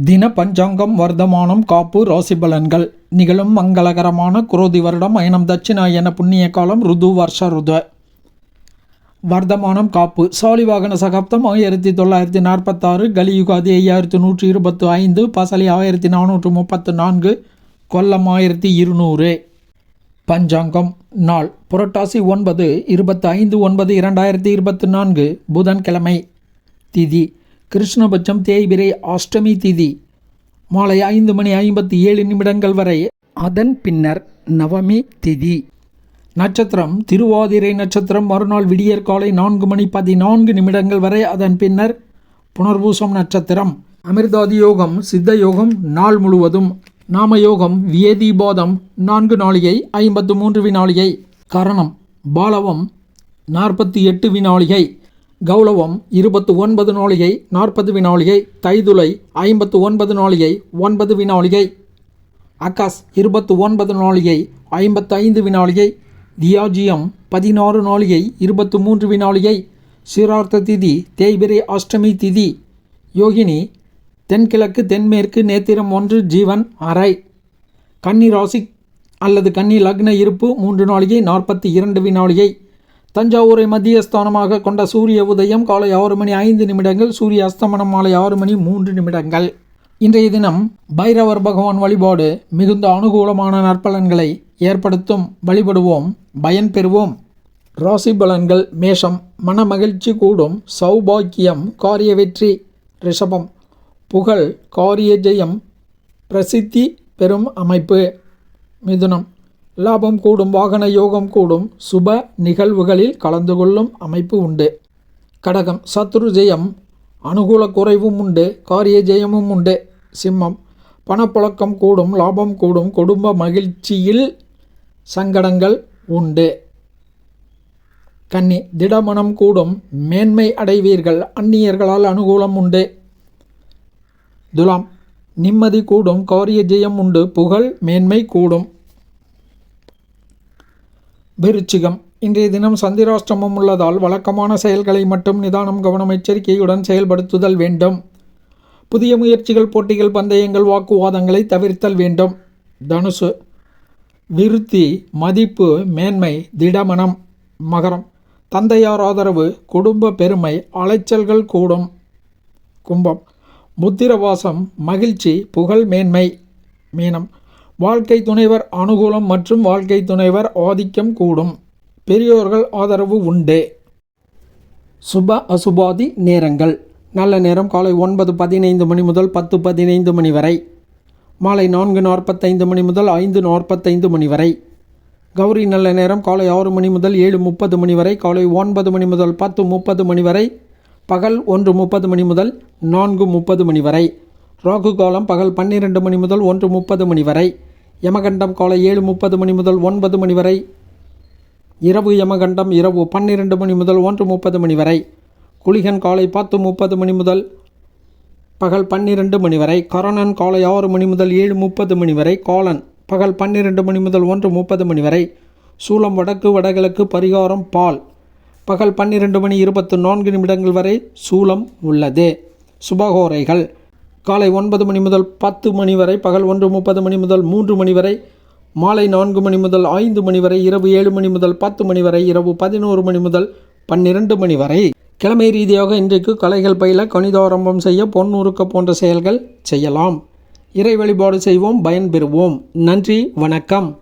தின பஞ்சாங்கம் வர்த்தமானம் காப்பு ராசி பலன்கள் நிகழும் மங்களகரமான குரோதி வருடம் அயனம் தட்சிணாயன புண்ணிய காலம் ருது வருஷ ருது. வர்த்தமானம் காப்பு. சாலிவாகன சகாப்தம் ஆயிரத்தி தொள்ளாயிரத்தி நாற்பத்தாறு. கலியுகாதி ஐயாயிரத்தி நூற்றி இருபத்து ஐந்து. பசலி ஆயிரத்தி நானூற்று முப்பத்து நான்கு. கொல்லம் ஆயிரத்தி இருநூறு. பஞ்சாங்கம் நாள். புரட்டாசி ஒன்பது இருபத்தி ஐந்து ஒன்பது இரண்டாயிரத்தி இருபத்தி நான்கு. புதன்கிழமை. திதி. கிருஷ்ணபட்சம் தேய்பிரை அஷ்டமி திதி மாலை ஐந்து மணி ஐம்பத்தி ஏழு நிமிடங்கள் வரை. அதன் பின்னர் நவமி திதி. நட்சத்திரம் திருவாதிரை நட்சத்திரம் மறுநாள் விடியற் காலை நான்கு மணி பதினான்கு நிமிடங்கள் வரை. அதன் பின்னர் புனர்பூசம் நட்சத்திரம். அமிர்தாதி யோகம் சித்த யோகம் நாள் முழுவதும். நாமயோகம் வியதிபாதம் நான்கு நாளிகை ஐம்பத்து மூன்று வினாளிகை. கரணம் பாலவம் நாற்பத்தி எட்டு வினாளிகை. கௌளவம் இருபத்து ஒன்பது நாளிகை நாற்பது வினாளிகை தைதுலை ஐம்பத்து ஒன்பது நாளிகை ஒன்பது வினாளிகை அகாஸ் இருபத்து ஒன்பது நாளிகை ஐம்பத்தைந்து வினாளிகை தியாஜியம் பதினாறு நாளிகை இருபத்து மூன்று வினாளிகை சீரார்த்த திதி தேய்பிரை அஷ்டமி திதி. யோகினி தென்கிழக்கு தென்மேற்கு நேத்திரம் ஒன்று ஜீவன் அறை. கன்னி ராசி அல்லது கன்னி லக்ன இருப்பு மூன்று நாளிகை நாற்பத்தி இரண்டு வினாளிகை தஞ்சாவூரை மத்திய ஸ்தானமாக கொண்ட சூரிய உதயம் காலை ஆறு மணி ஐந்து நிமிடங்கள் சூரிய அஸ்தமனம் மாலை ஆறு மணி மூன்று நிமிடங்கள். இன்றைய தினம் பைரவர் பகவான் வழிபாடு மிகுந்த அனுகூலமான நற்பலன்களை ஏற்படுத்தும் வழிபடுவோம் பயன் பெறுவோம். ராசி பலன்கள் மேஷம் மன மகிழ்ச்சி கூடும் சௌபாக்கியம் காரிய வெற்றி ரிஷபம் புகழ் காரிய ஜெயம் பிரசித்தி பெறும் அமைப்பு. மிதுனம். லாபம் கூடும் வாகன யோகம் கூடும் சுப நிகழ்வுகளில் கலந்து கொள்ளும் அமைப்பு உண்டு. கடகம் சத்ரு ஜெயம் அனுகூல குறைவும் உண்டு காரிய ஜெயமும் உண்டு. சிம்மம் பணப்புழக்கம் கூடும் லாபம் கூடும் குடும்ப மகிழ்ச்சியில் சங்கடங்கள் உண்டு. கன்னி திடமனம் கூடும் மேன்மை அடைவீர்கள் அந்நியர்களால் அனுகூலம் உண்டு. துலாம் நிம்மதி கூடும் காரிய ஜெயம் உண்டு புகழ் மேன்மை கூடும். விருச்சிகம். இன்றைய தினம் சந்திராஷ்டமம் உள்ளதால் வழக்கமான செயல்களை மட்டும் நிதானம் கவனம் எச்சரிக்கையுடன் செயல்படுத்துதல் வேண்டும். புதிய முயற்சிகள் போட்டிகள் பந்தயங்கள் வாக்குவாதங்களை தவிர்த்தல் வேண்டும். தனுசு. விருத்தி மதிப்பு மேன்மை திடமனம் மகரம். தந்தையார் ஆதரவு குடும்ப பெருமை அலைச்சல்கள் கூடும். கும்பம். முத்திரவாசம் மகிழ்ச்சி புகழ் மேன்மை மீனம். வாழ்க்கை துணைவர் அனுகூலம் மற்றும் வாழ்க்கை துணைவர் ஆதிக்கம் கூடும். பெரியோர்கள் ஆதரவு உண்டு. சுப அசுபாதி நேரங்கள். நல்ல நேரம் காலை ஒன்பது பதினைந்து மணி முதல் பத்து பதினைந்து மணி வரை. மாலை நான்கு நாற்பத்தைந்து மணி முதல் ஐந்து நாற்பத்தைந்து மணி வரை. கௌரி நல்ல நேரம் காலை ஆறு மணி முதல் ஏழு முப்பது மணி வரை. காலை ஒன்பது மணி முதல் பத்து முப்பது மணி வரை. பகல் ஒன்று முப்பது மணி முதல் நான்கு முப்பது மணி வரை. ராகு காலம் பகல் பன்னிரெண்டு மணி முதல் ஒன்று முப்பது மணி வரை. யமகண்டம் காலை ஏழு முப்பது மணி முதல் ஒன்பது மணி வரை. இரவு யமகண்டம் இரவு பன்னிரெண்டு மணி முதல் ஒன்று முப்பது மணி வரை. குளிகன் காலை பத்து முப்பது மணி முதல் பகல் பன்னிரெண்டு மணி வரை. கரணன் காலை ஆறு மணி முதல் ஏழு முப்பது மணி வரை. காலன் பகல் பன்னிரெண்டு மணி முதல் ஒன்று முப்பது மணி வரை. சூலம் வடக்கு வடகிழக்கு பரிகாரம் பால். பகல் பன்னிரெண்டு மணி இருபத்து நான்கு நிமிடங்கள் வரை சூலம் உள்ளது. சுபகோரைகள். காலை ஒன்பது மணி முதல் பத்து மணி வரை பகல் ஒன்று முப்பது மணி முதல் மூன்று மணி வரை மாலை நான்கு மணி முதல் ஐந்து மணி வரை இரவு ஏழு மணி முதல் பத்து மணி வரை இரவு பதினோரு மணி முதல் பன்னிரண்டு மணி வரை. கிழமை ரீதியாக இன்றைக்கு கலைகள் பயில கணிதாரம்பம் செய்ய பொன்னுறுக்க போன்ற செயல்கள் செய்யலாம். இறை வழிபாடு செய்வோம் பயன்பெறுவோம் நன்றி வணக்கம்.